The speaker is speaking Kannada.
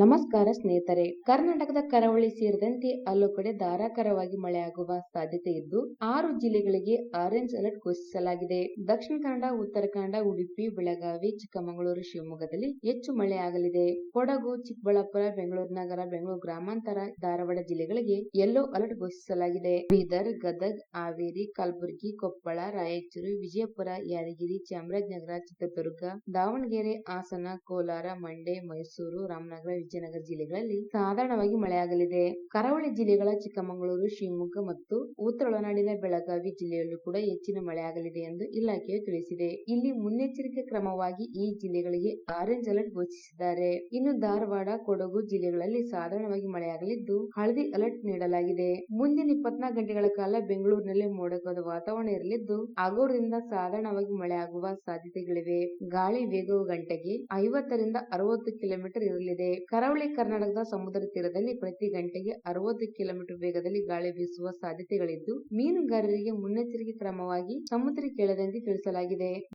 ನಮಸ್ಕಾರ ಸ್ನೇಹಿತರೆ, ಕರ್ನಾಟಕದ ಕರಾವಳಿ ಸೇರಿದಂತೆ ಹಲವು ಕಡೆ ಧಾರಾಕಾರವಾಗಿ ಮಳೆಯಾಗುವ ಸಾಧ್ಯತೆ ಇದ್ದು, ಆರು ಜಿಲ್ಲೆಗಳಿಗೆ ಆರೆಂಜ್ ಅಲರ್ಟ್ ಘೋಷಿಸಲಾಗಿದೆ. ದಕ್ಷಿಣ ಕನ್ನಡ, ಉತ್ತರ ಕನ್ನಡ, ಉಡುಪಿ, ಬೆಳಗಾವಿ, ಚಿಕ್ಕಮಗಳೂರು, ಶಿವಮೊಗ್ಗದಲ್ಲಿ ಹೆಚ್ಚು ಮಳೆಯಾಗಲಿದೆ. ಕೊಡಗು, ಚಿಕ್ಕಬಳ್ಳಾಪುರ, ಬೆಂಗಳೂರು ನಗರ, ಬೆಂಗಳೂರು ಗ್ರಾಮಾಂತರ, ಧಾರವಾಡ ಜಿಲ್ಲೆಗಳಿಗೆ ಯೆಲ್ಲೋ ಅಲರ್ಟ್ ಘೋಷಿಸಲಾಗಿದೆ. ಬೀದರ್, ಗದಗ್, ಹಾವೇರಿ, ಕಲಬುರಗಿ, ಕೊಪ್ಪಳ, ರಾಯಚೂರು, ವಿಜಯಪುರ, ಯಾದಗಿರಿ, ಚಾಮರಾಜನಗರ, ಚಿತ್ರದುರ್ಗ, ದಾವಣಗೆರೆ, ಹಾಸನ, ಕೋಲಾರ, ಮಂಡ್ಯ, ಮೈಸೂರು, ರಾಮನಗರ ವಿಜಯನಗರ ಜಿಲ್ಲೆಗಳಲ್ಲಿ ಸಾಧಾರಣವಾಗಿ ಮಳೆಯಾಗಲಿದೆ. ಕರಾವಳಿ ಜಿಲ್ಲೆಗಳ ಚಿಕ್ಕಮಗಳೂರು, ಶಿವಮೊಗ್ಗ ಮತ್ತು ಉತ್ತರ ಒಳನಾಡಿನ ಬೆಳಗಾವಿ ಜಿಲ್ಲೆಯಲ್ಲೂ ಕೂಡ ಹೆಚ್ಚಿನ ಮಳೆಯಾಗಲಿದೆ ಎಂದು ಇಲಾಖೆಯು ತಿಳಿಸಿದೆ. ಇಲ್ಲಿ ಮುನ್ನೆಚ್ಚರಿಕೆ ಕ್ರಮವಾಗಿ ಈ ಜಿಲ್ಲೆಗಳಿಗೆ ಆರೆಂಜ್ ಅಲರ್ಟ್ ಘೋಷಿಸಿದ್ದಾರೆ. ಇನ್ನು ಧಾರವಾಡ, ಕೊಡಗು ಜಿಲ್ಲೆಗಳಲ್ಲಿ ಸಾಧಾರಣವಾಗಿ ಮಳೆಯಾಗಲಿದ್ದು ಹಳದಿ ಅಲರ್ಟ್ ನೀಡಲಾಗಿದೆ. ಮುಂದಿನ ಇಪ್ಪತ್ನಾಲ್ಕು ಗಂಟೆಗಳ ಕಾಲ ಬೆಂಗಳೂರಿನಲ್ಲಿ ಮೋಡಕವಾದ ವಾತಾವರಣ ಇರಲಿದ್ದು ಹಗುರದಿಂದ ಸಾಧಾರಣವಾಗಿ ಮಳೆಯಾಗುವ ಸಾಧ್ಯತೆಗಳಿವೆ. ಗಾಳಿ ವೇಗವು ಗಂಟೆಗೆ ಐವತ್ತರಿಂದ ಅರವತ್ತು ಕಿಲೋಮೀಟರ್ ಇರಲಿದೆ. ಕರಾವಳಿ ಕರ್ನಾಟಕದ ಸಮುದ್ರ ತೀರದಲ್ಲಿ ಪ್ರತಿ ಗಂಟೆಗೆ ಅರವತ್ತು ಕಿಲೋಮೀಟರ್ ವೇಗದಲ್ಲಿ ಗಾಳಿ ಬೀಸುವ ಸಾಧ್ಯತೆಗಳಿದ್ದು, ಮೀನುಗಾರರಿಗೆ ಮುನ್ನೆಚ್ಚರಿಕೆ ಕ್ರಮವಾಗಿ ಸಮುದ್ರಕ್ಕೆ ಇಳಿದಂತೆ ತಿಳಿಸಲಾಗಿದೆ.